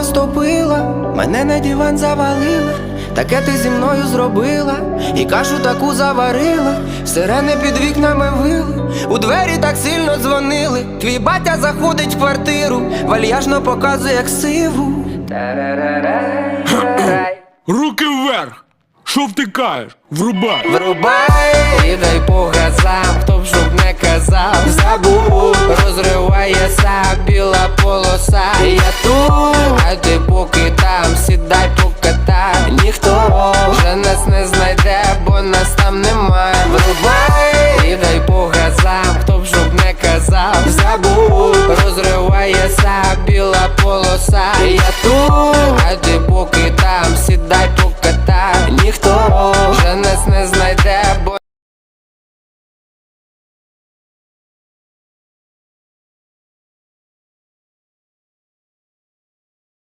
розтопила, мене на диван завалила, таке ти зі мною зробила, і кашу таку заварила, сирени під вікнами вили, у двері так сильно дзвонили. Твій батя заходить в квартиру, вальяжно показує як сиву. Руки вверх! Що втикаєш? Врубай! Врубай і дай по газам, хто б щоб не казав, забув, розривається біла полоса. Я тут, ти поки там, сідай покатай. Ніхто вже нас не знайде, бо нас там немає. Врубай і дай по газам, хто б жоб не казав, забув, розривається біла полоса. Я тут, а поки там, сідай поки